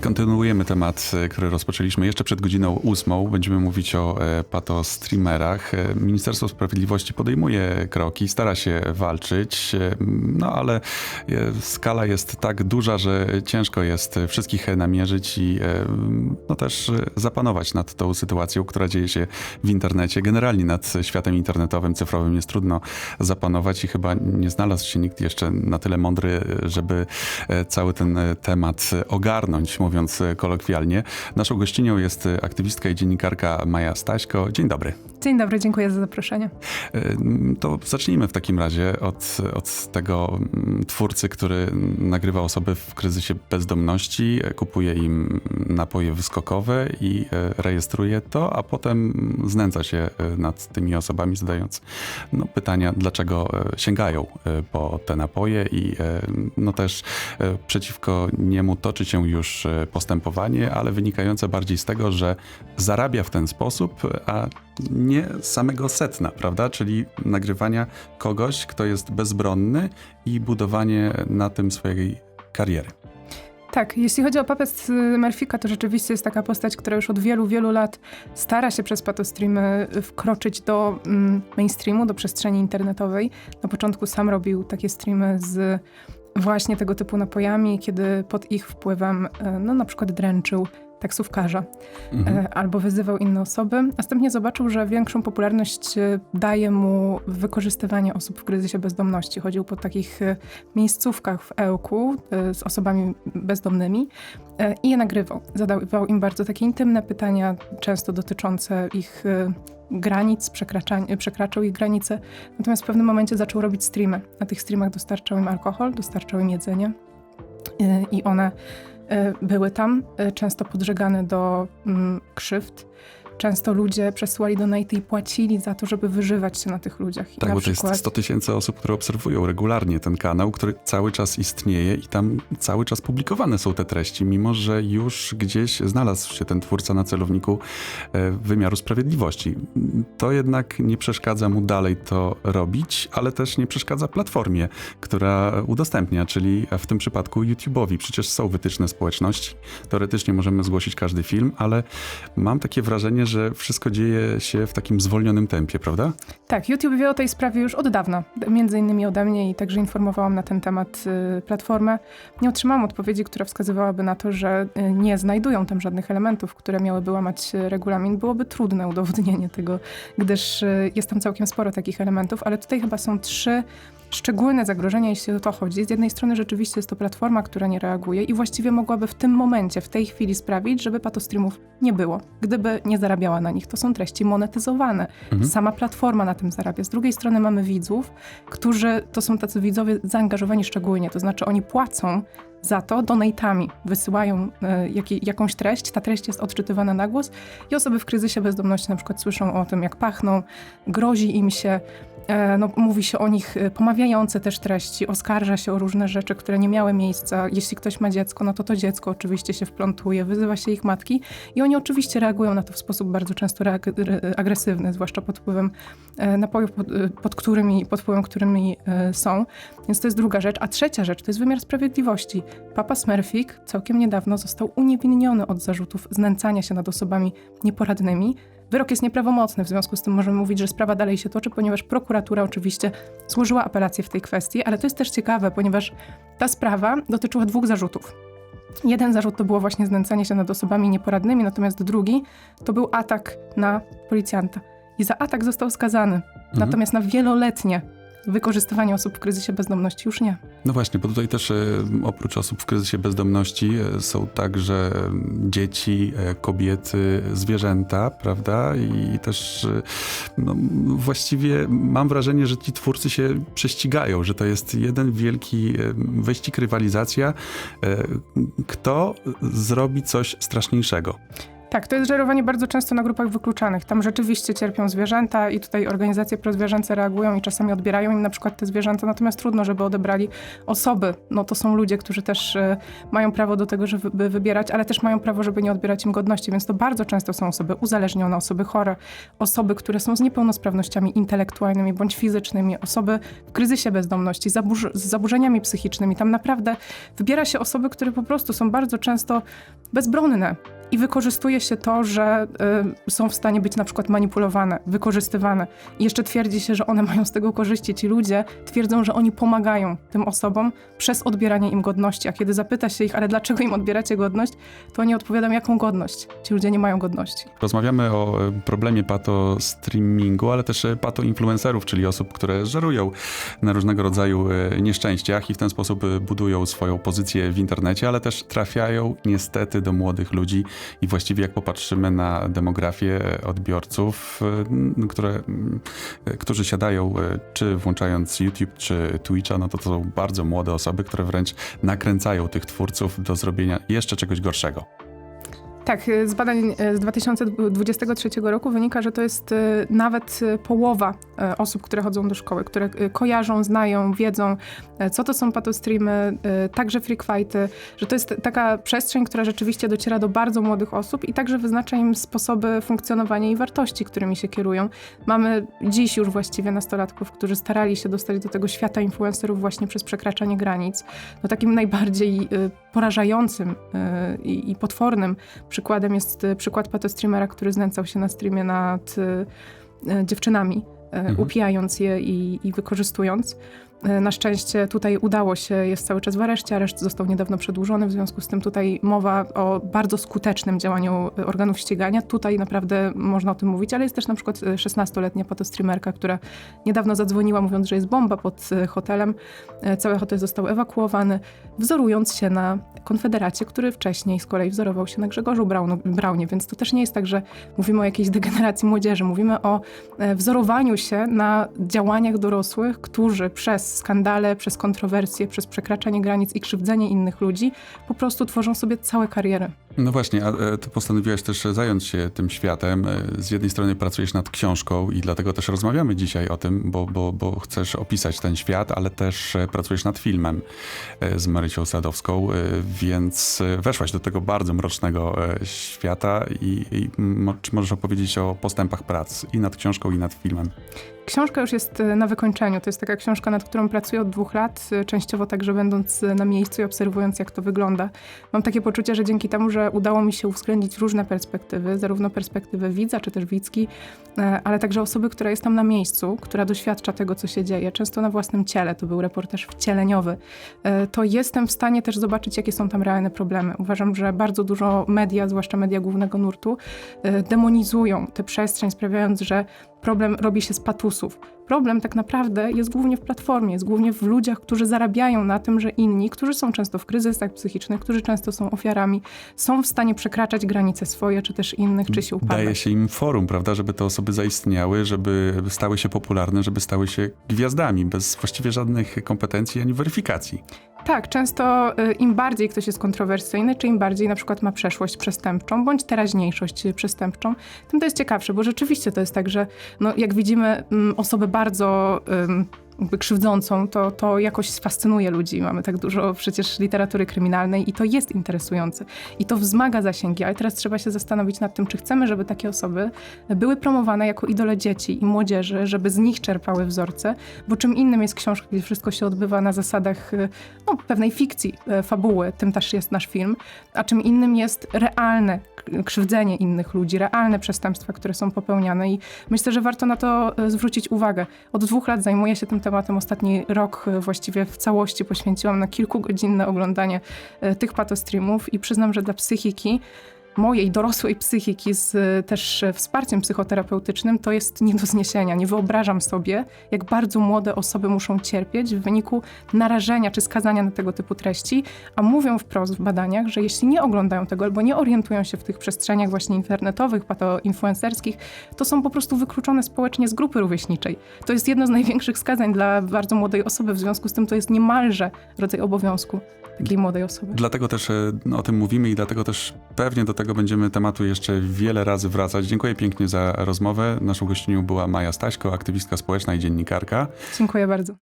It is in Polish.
Kontynuujemy temat, e, który rozpoczęliśmy jeszcze przed godziną ósmą. Będziemy mówić o e, patostreamerach. E, Ministerstwo Sprawiedliwości podejmuje kroki, stara się walczyć, no ale skala jest tak duża, że ciężko jest wszystkich namierzyć i no też zapanować nad tą sytuacją, która dzieje się w internecie. Generalnie nad światem internetowym, cyfrowym jest trudno zapanować i chyba nie znalazł się nikt jeszcze na tyle mądry, żeby cały ten temat ogarnąć, mówiąc e, kolokwialnie. Naszą gościnią jest e, aktywistka i dziennikarka Maja Staśko. Dzień dobry. Dzień dobry, dziękuję za zaproszenie. E, To zacznijmy w takim razie od, od tego mm, twórcy, który nagrywa osoby w kryzysie bezdomności, kupuje im napoje wyskokowe i e, rejestruje to, a potem znęca się e, nad tymi osobami, zadając no, pytania, dlaczego e, sięgają po te napoje i no też przeciwko niemu toczy się już postępowanie, ale wynikające bardziej z tego, że zarabia w ten sposób, a nie samego setna, prawda? Czyli nagrywania kogoś, kto jest bezbronny i budowanie na tym swojej kariery. Tak, jeśli chodzi o papę z Murphy'ka, to rzeczywiście jest taka postać, która już od wielu, wielu lat stara się przez patostreamy wkroczyć do mm, mainstreamu, do przestrzeni internetowej. Na początku sam robił takie streamy z właśnie tego typu napojami, kiedy pod ich wpływem, e, no na przykład dręczył taksówkarza Mhm. e, albo wyzywał inne osoby. Następnie zobaczył, że większą popularność e, daje mu wykorzystywanie osób w kryzysie bezdomności. Chodził po takich e, miejscówkach w Ełku z osobami bezdomnymi i je nagrywał. Zadawał im bardzo takie intymne pytania, często dotyczące ich granic, przekraczał ich granice. Natomiast w pewnym momencie zaczął robić streamy. Na tych streamach dostarczał im alkohol, dostarczał im jedzenie i one były tam, e, często podżegane do mm, krzywd. Często ludzie przesyłali donaty i płacili za to, żeby wyżywać się na tych ludziach. I Tak, bo to jest przykład- 100 tysięcy osób, które obserwują regularnie ten kanał, który cały czas istnieje i tam cały czas publikowane są te treści, mimo że już gdzieś znalazł się ten twórca na celowniku e, wymiaru sprawiedliwości. To jednak nie przeszkadza mu dalej to robić, ale też nie przeszkadza platformie, która udostępnia, czyli w tym przypadku YouTube'owi. Przecież są wytyczne społeczności. Teoretycznie możemy zgłosić każdy film, ale mam takie wrażenie, że wszystko dzieje się w takim zwolnionym tempie, prawda? Tak, YouTube wie o tej sprawie już od dawna, między innymi ode mnie i także informowałam na ten temat y, platformę. Nie otrzymałam odpowiedzi, która wskazywałaby na to, że y, nie znajdują tam żadnych elementów, które miałyby łamać y, regulamin. Byłoby trudne udowodnienie tego, gdyż jest tam całkiem sporo takich elementów, ale tutaj chyba są trzy szczególne zagrożenia, jeśli o to chodzi. Z jednej strony rzeczywiście jest to platforma, która nie reaguje i właściwie mogłaby w tym momencie, w tej chwili sprawić, żeby patostreamów nie było, gdyby nie zarabiała na nich. To są treści monetyzowane. Sama platforma na tym zarabia. Z drugiej strony mamy widzów, którzy to są tacy widzowie zaangażowani szczególnie, to znaczy oni płacą za to donatami, wysyłają e, jaki, jakąś treść, ta treść jest odczytywana na głos i osoby w kryzysie bezdomności na przykład słyszą o tym, jak pachną, grozi im się, no, mówi się o nich e, pomawiające też treści, oskarża się o różne rzeczy, które nie miały miejsca. Jeśli ktoś ma dziecko, no to to dziecko oczywiście się wplątuje, wyzywa się ich matki i oni oczywiście reagują na to w sposób bardzo często agresywny, zwłaszcza pod wpływem e, napojów, pod, e, pod którymi, pod wpływem którymi e, są. Więc to jest druga rzecz. A trzecia rzecz to jest wymiar sprawiedliwości. Papa Smurfik całkiem niedawno został uniewinniony od zarzutów znęcania się nad osobami nieporadnymi. Wyrok jest nieprawomocny, w związku z tym możemy mówić, że sprawa dalej się toczy, ponieważ prokuratura oczywiście złożyła apelację w tej kwestii, ale to jest też ciekawe, ponieważ ta sprawa dotyczyła dwóch zarzutów. Jeden zarzut to było właśnie znęcanie się nad osobami nieporadnymi, natomiast drugi to był atak na policjanta. I za atak został skazany. Natomiast na wieloletnie wykorzystywanie osób w kryzysie bezdomności już nie. No właśnie, bo tutaj też e, oprócz osób w kryzysie bezdomności e, są także e, dzieci, e, kobiety, zwierzęta, prawda? I też no, właściwie mam wrażenie, że ci twórcy się prześcigają, że to jest jeden wielki wyścig, rywalizacja. Kto zrobi coś straszniejszego? Tak, to jest żerowanie bardzo często na grupach wykluczanych. Tam rzeczywiście cierpią zwierzęta i tutaj organizacje prozwierzęce reagują i czasami odbierają im na przykład te zwierzęta, natomiast trudno, żeby odebrali osoby. No to są ludzie, którzy też e, mają prawo do tego, żeby wybierać, ale też mają prawo, żeby nie odbierać im godności, więc to bardzo często są osoby uzależnione, osoby chore, osoby, które są z niepełnosprawnościami intelektualnymi bądź fizycznymi, osoby w kryzysie bezdomności, zaburz- z zaburzeniami psychicznymi. Tam naprawdę wybiera się osoby, które po prostu są bardzo często bezbronne. I wykorzystuje się to, że y, są w stanie być na przykład manipulowane, wykorzystywane. I jeszcze twierdzi się, że one mają z tego korzyści. Ci ludzie twierdzą, że oni pomagają tym osobom przez odbieranie im godności. A kiedy zapyta się ich, ale dlaczego im odbieracie godność, to oni odpowiadają, jaką godność? Ci ludzie nie mają godności. Rozmawiamy o e, problemie pato streamingu, ale też e, pato influencerów, czyli osób, które żerują na różnego rodzaju e, nieszczęściach i w ten sposób budują swoją pozycję w internecie, ale też trafiają niestety do młodych ludzi i właściwie jak popatrzymy na demografię odbiorców, e, które, e, którzy siadają e, czy włączając YouTube czy Twitcha, no to to są bardzo młode osoby, które wręcz nakręcają tych twórców do zrobienia jeszcze czegoś gorszego. Tak, y, z badań y, z 2023 roku wynika, że to jest y, nawet połowa osób, które chodzą do szkoły, które kojarzą, znają, wiedzą, co to są patostreamy, także freakfighty, że to jest taka przestrzeń, która rzeczywiście dociera do bardzo młodych osób i także wyznacza im sposoby funkcjonowania i wartości, którymi się kierują. Mamy dziś już właściwie nastolatków, którzy starali się dostać do tego świata influencerów właśnie przez przekraczanie granic. No takim najbardziej porażającym i potwornym przykładem jest y, przykład patostreamera, który znęcał się na streamie nad y, y, dziewczynami, Mhm. upijając je i, i wykorzystując. Y, Na szczęście tutaj udało się, jest cały czas w areszcie, areszt został niedawno przedłużony, w związku z tym tutaj mowa o bardzo skutecznym działaniu y, organów ścigania. Tutaj naprawdę można o tym mówić, ale jest też na przykład y, 16-letnia patostreamerka, która niedawno zadzwoniła mówiąc, że jest bomba pod hotelem. Cały hotel został ewakuowany, wzorując się na Konfederacie, który wcześniej z kolei wzorował się na Grzegorzu Braunie, więc to też nie jest tak, że mówimy o jakiejś degeneracji młodzieży, mówimy o e, wzorowaniu się na działaniach dorosłych, którzy przez skandale, przez kontrowersje, przez przekraczanie granic i krzywdzenie innych ludzi po prostu tworzą sobie całe kariery. No właśnie, a e, ty postanowiłaś też zająć się tym światem. E, Z jednej strony pracujesz nad książką i dlatego też rozmawiamy dzisiaj o tym, bo, bo, bo chcesz opisać ten świat, ale też e, pracujesz nad filmem z Marysią Sadowską, więc weszłaś do tego bardzo mrocznego świata i, i czy możesz opowiedzieć o postępach prac i nad książką, i nad filmem. Książka już jest na wykończeniu. To jest taka książka, nad którą pracuję od dwóch lat, częściowo także będąc na miejscu i obserwując, jak to wygląda. Mam takie poczucie, że dzięki temu, że udało mi się uwzględnić różne perspektywy, zarówno perspektywę widza, czy też widzki, e, ale także osoby, która jest tam na miejscu, która doświadcza tego, co się dzieje, często na własnym ciele. To był reportaż wcieleniowy. E, To jestem w stanie też zobaczyć, jakie są tam realne problemy. Uważam, że bardzo dużo media, zwłaszcza media głównego nurtu, e, demonizują tę przestrzeń, sprawiając, że problem robi się z patusów. Problem tak naprawdę jest głównie w platformie, jest głównie w ludziach, którzy zarabiają na tym, że inni, którzy są często w kryzysach psychicznych, którzy często są ofiarami, są w stanie przekraczać granice swoje, czy też innych, czy się upadać. Daje się im forum, prawda, żeby te osoby zaistniały, żeby stały się popularne, żeby stały się gwiazdami, bez właściwie żadnych kompetencji ani weryfikacji. Tak, często y, im bardziej ktoś jest kontrowersyjny, czy im bardziej na przykład ma przeszłość przestępczą, bądź teraźniejszość przestępczą, tym to jest ciekawsze, bo rzeczywiście to jest tak, że no, jak widzimy mm, osobę bardzo jakby krzywdzącą, to, to jakoś fascynuje ludzi. Mamy tak dużo przecież literatury kryminalnej i to jest interesujące. I to wzmaga zasięgi, ale teraz trzeba się zastanowić nad tym, czy chcemy, żeby takie osoby były promowane jako idole dzieci i młodzieży, żeby z nich czerpały wzorce, bo czym innym jest książka, gdzie wszystko się odbywa na zasadach y, no, pewnej fikcji, e, fabuły, tym też jest nasz film, a czym innym jest realne krzywdzenie innych ludzi, realne przestępstwa, które są popełniane i myślę, że warto na to e, zwrócić uwagę. Od dwóch lat zajmuję się tym tematem, ostatni rok e, właściwie w całości poświęciłam na kilkugodzinne oglądanie e, tych patostreamów i przyznam, że dla psychiki mojej dorosłej psychiki z e, też e, wsparciem psychoterapeutycznym, to jest nie do zniesienia. Nie wyobrażam sobie, jak bardzo młode osoby muszą cierpieć w wyniku narażenia czy skazania na tego typu treści, a mówią wprost w badaniach, że jeśli nie oglądają tego albo nie orientują się w tych przestrzeniach właśnie internetowych, pato-influencerskich, to są po prostu wykluczone społecznie z grupy rówieśniczej. To jest jedno z największych skazań dla bardzo młodej osoby, w związku z tym to jest niemalże rodzaj obowiązku takiej młodej osoby. Dlatego też e, o tym mówimy i dlatego też pewnie do tego będziemy tematu jeszcze wiele razy wracać. Dziękuję pięknie za rozmowę. Naszą gościnią była Maja Staśko, aktywistka społeczna i dziennikarka. Dziękuję bardzo.